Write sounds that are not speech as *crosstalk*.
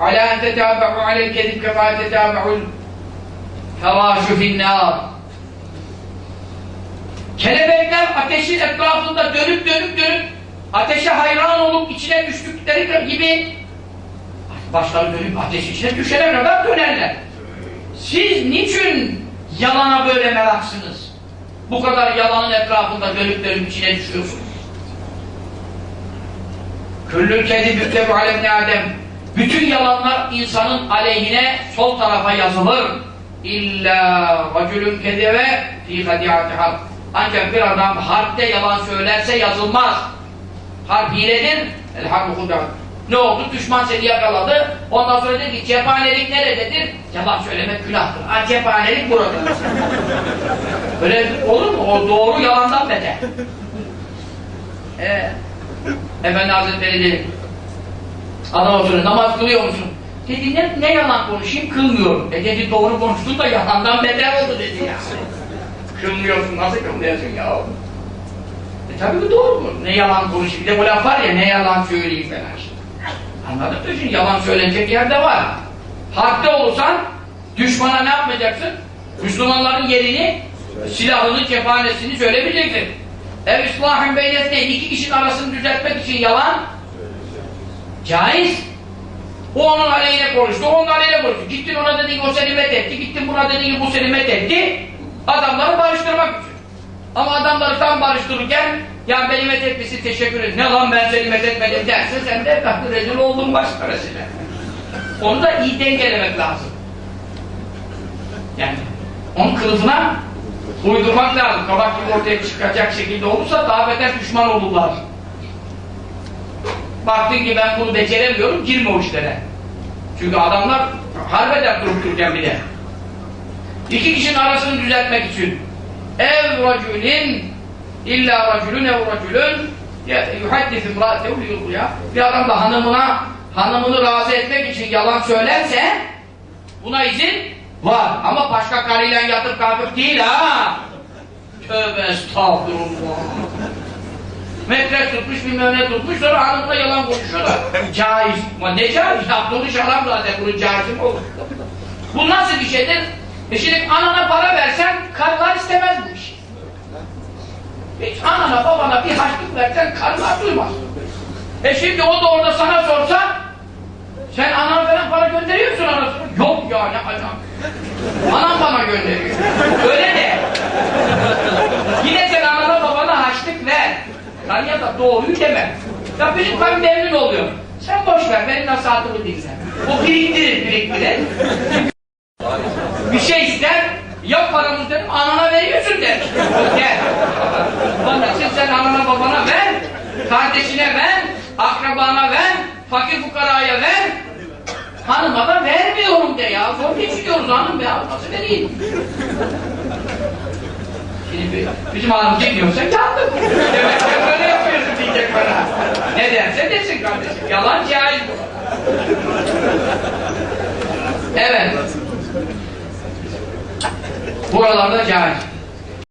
ala en tetâbe'u alel kezib kemâ tetâbe'ul fevâşu finnâr Kelebekler ateşin etrafında dönüp dönüp dönüp ateşe hayran olup içine düştükleri gibi başları dönüp ateşin içine düşene kadar dönerler. Siz niçin yalana böyle meraksınız? Bu kadar yalanın etrafında dönüp dönüp içine düşüyorsunuz. Küllül kedi büklebu alemne adem. Bütün yalanlar insanın aleyhine sol tarafa yazılır. İlla racülün kedeve fi hadiati harp. Ancak bir adam harpte yalan söylerse yazılmaz. Harp hiledir. El hudat. Ne oldu? Düşman seni yakaladı. Ondan sonra dedi ki cephanelik nerededir? Yalan söylemek günahtır. Ha cephanelik burada. *laughs* Öyle olur mu? O doğru yalandan beter. Ee, Efendi Hazretleri dedi oturuyor namaz kılıyor musun? Dedi ne, ne yalan konuşayım kılmıyorum. E dedi doğru konuştun da yalandan beter oldu dedi ya. Kılmıyorsun nasıl kılmıyorsun ya? E tabi bu doğru mu? Ne yalan konuşayım. Bir de bu laf var ya ne yalan söyleyeyim falan. Anladın mı? Şimdi yalan söylenecek yerde var. Harpte olursan düşmana ne yapmayacaksın? Müslümanların yerini, silahını, cephanesini söylemeyeceksin. Ev islahın beynetne iki kişinin arasını düzeltmek için yalan caiz. O onun aleyhine konuştu, onun aleyhine konuştu. Gittin ona dedin ki o seni met etti, gittin buna dedin ki bu seni met etti. Adamları barıştırmak için. Ama adamları tam barıştırırken ya beni met etmesi teşekkür ederim. Ne lan ben seni met etmedim derse sen de kalktı rezil oldun başka rezile. Onu da iyi dengelemek lazım. Yani onun kılıfına uydurmak lazım. Kabak gibi ortaya çıkacak şekilde olursa daha beter düşman olurlar. Baktın ki ben bunu beceremiyorum, girme o işlere. Çünkü adamlar harbeder durup dururken bile. İki kişinin arasını düzeltmek için ev racülün illa racülün ev racülün yuhaddis imrâtehu liyurduya bir adam da hanımına hanımını razı etmek için yalan söylerse buna izin var. Ama başka karıyla yatıp kalkıp değil ha. Tövbe estağfurullah. Metre tutmuş, bilmem ne tutmuş, sonra hanımla yalan konuşuyorlar. Caiz. Ama ne caiz? Yaptığını şaram zaten, bunun caizi mi olur? Bu nasıl bir şeydir? E şimdi anana para versen, karılar istemez bu işi. Hiç anana babana bir harçlık versen, karılar duymaz. E şimdi o da orada sana sorsa, sen anana falan para gönderiyor musun anasına? Yok ya, ne alakası? Anam bana gönderiyor. Öyle de. Yine sen anana babana harçlık ver. Karıya da doğruyu deme. Ya benim karım memnun oluyor. Sen boş ver, benim nasihatımı dinle. O biriktirir, biriktirir. bir şey ister, yok paramız dedim, anana veriyorsun der. Gel. Onun için sen anana babana ver, kardeşine ver, akrabana ver, fakir fukaraya ver, hanıma da vermiyorum de ya. Zor geçiyoruz hanım be, nasıl vereyim? Şimdi bizim hanım çekmiyorsa yandık ki böyle yapıyorsun diyecek bana. Ne derse desin kardeşim. Yalan caiz bu. Evet. Buralarda caiz.